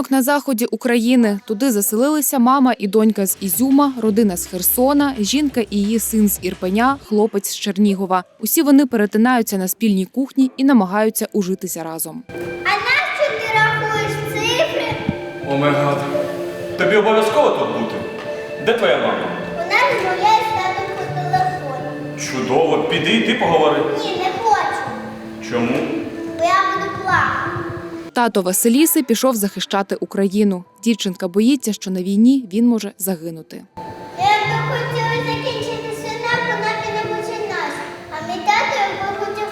Ранок на заході України. Туди заселилися мама і донька з Ізюма, родина з Херсона, жінка і її син з Ірпеня, хлопець з Чернігова. Усі вони перетинаються на спільній кухні і намагаються ужитися разом. А нащо ти рахуєш цифри? О май гад. Тобі обов'язково тут бути? Де твоя мама? Вона розмовляє з татом по телефону. Чудово, піди і ти поговори. Ні, не хочу, Чому? бо я буду плакати. Тато Василіси пішов захищати Україну. Дівчинка боїться, що на війні він може загинути. Я би хотіла закінчити свята, вона б не починалася. А мій тато, якби хотів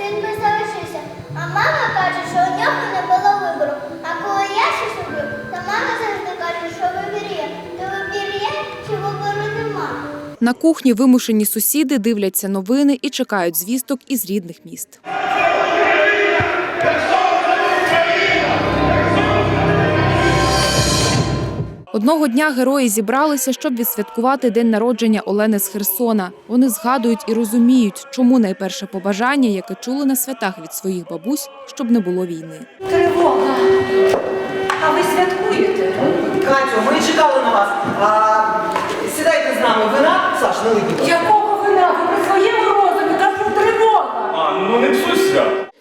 він би залишився. А мама каже, що у нього не було вибору. А коли я щось роблю, то мама завжди каже, що вибір. То вибір є, чи вибору нема. На кухні вимушені сусіди дивляться новини і чекають звісток із рідних міст. Одного дня герої зібралися, щоб відсвяткувати день народження Олени з Херсона. Вони згадують і розуміють, чому найперше побажання, яке чули на святах від своїх бабусь, щоб не було війни. Тривога. А ви святкуєте? Катю, ми чекали на вас. А, сідайте з нами. Вина? Саш, налий, будь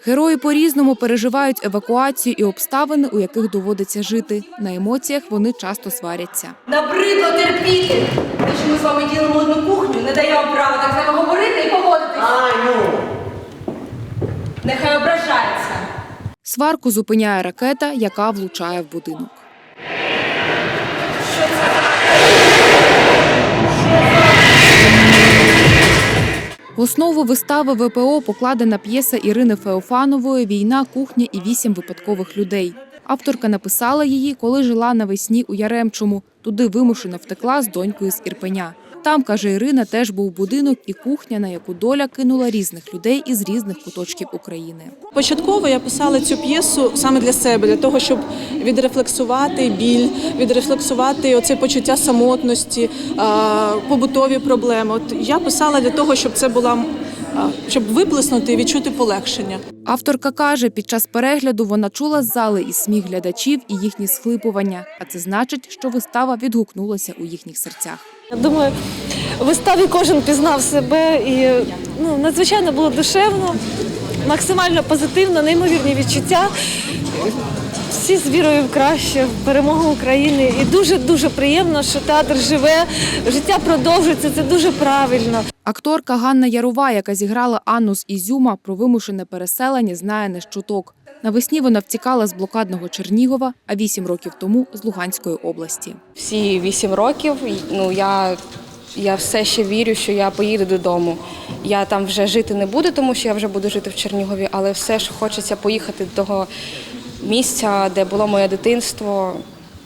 Герої по-різному переживають евакуацію і обставини, у яких доводиться жити. На емоціях вони часто сваряться. Набридло терпіти. Те, що ми з вами ділимо одну кухню, не дає вам права так само говорити і поводитися. А, ну. Нехай ображається. Сварку зупиняє ракета, яка влучає в будинок. В основу вистави ВПО покладена п'єса Ірини Феофанової Війна, кухня і вісім випадкових людей. Авторка написала її, коли жила навесні у Яремчому. Туди вимушено втекла з донькою з Ірпеня. Там, каже Ірина, теж був будинок і кухня, на яку доля кинула різних людей із різних куточків України. Початково я писала цю п'єсу саме для себе, для того, щоб відрефлексувати біль, відрефлексувати оце почуття самотності, побутові проблеми. От я писала для того, щоб це була щоб виплеснути і відчути полегшення. Авторка каже, під час перегляду вона чула з зали і сміх глядачів, і їхні схлипування. А це значить, що вистава відгукнулася у їхніх серцях. Я Думаю, у виставі кожен пізнав себе і ну, надзвичайно було душевно, максимально позитивно, неймовірні відчуття. Всі з вірою в краще, в перемогу України. І дуже-дуже приємно, що театр живе, життя продовжується, це дуже правильно. Акторка Ганна Ярова, яка зіграла Анну з Ізюма про вимушене переселення, знає не з чуток. Навесні вона втікала з блокадного Чернігова, а вісім років тому з Луганської області. всі вісім років. Ну я, я все ще вірю, що я поїду додому. Я там вже жити не буду, тому що я вже буду жити в Чернігові, але все ж хочеться поїхати до того місця, де було моє дитинство.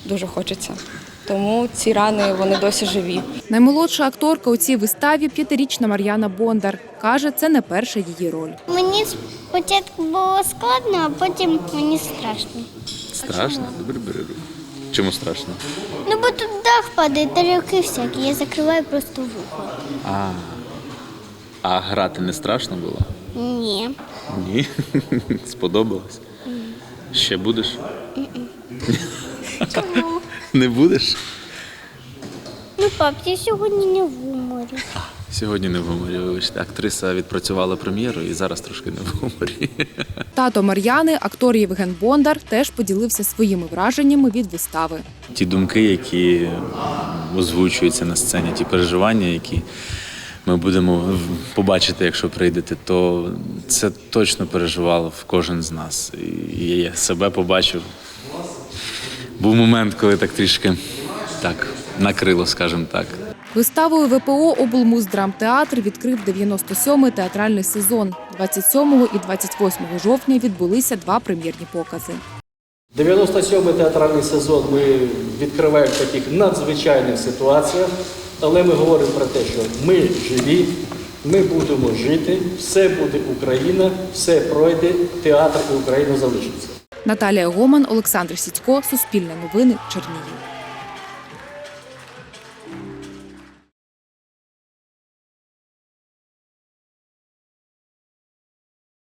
Дуже хочеться. Тому ці рани вони досі живі. Наймолодша акторка у цій виставі п'ятирічна Мар'яна Бондар. Каже, це не перша її роль. Мені спочатку було складно, а потім мені страшно. Страшно? Добре, бери руку. Чому страшно? Ну бо тут дах падає, тарілки всякі, я закриваю просто вухо. А, а грати не страшно було? Ні. Ні. Сподобалось. Ще будеш? Не будеш? Ну, пап, я сьогодні не в гуморі. Сьогодні не в гуморі, вибачте. Актриса відпрацювала прем'єру і зараз трошки не в гуморі. Тато Мар'яни, актор Євген Бондар, теж поділився своїми враженнями від вистави. Ті думки, які озвучуються на сцені, ті переживання, які ми будемо побачити, якщо прийдете, то це точно переживало в кожен з нас. І я себе побачив. Був момент, коли так трішки так накрило, скажімо так. Виставою ВПО облмуздрамтеатр відкрив 97-й театральний сезон. 27 і 28 жовтня відбулися два прем'єрні покази. 97-й театральний сезон ми відкриваємо в таких надзвичайних ситуаціях, але ми говоримо про те, що ми живі, ми будемо жити, все буде Україна, все пройде, театр і Україна залишиться. Наталія Гоман, Олександр Сідько, Суспільне новини, Чернігів.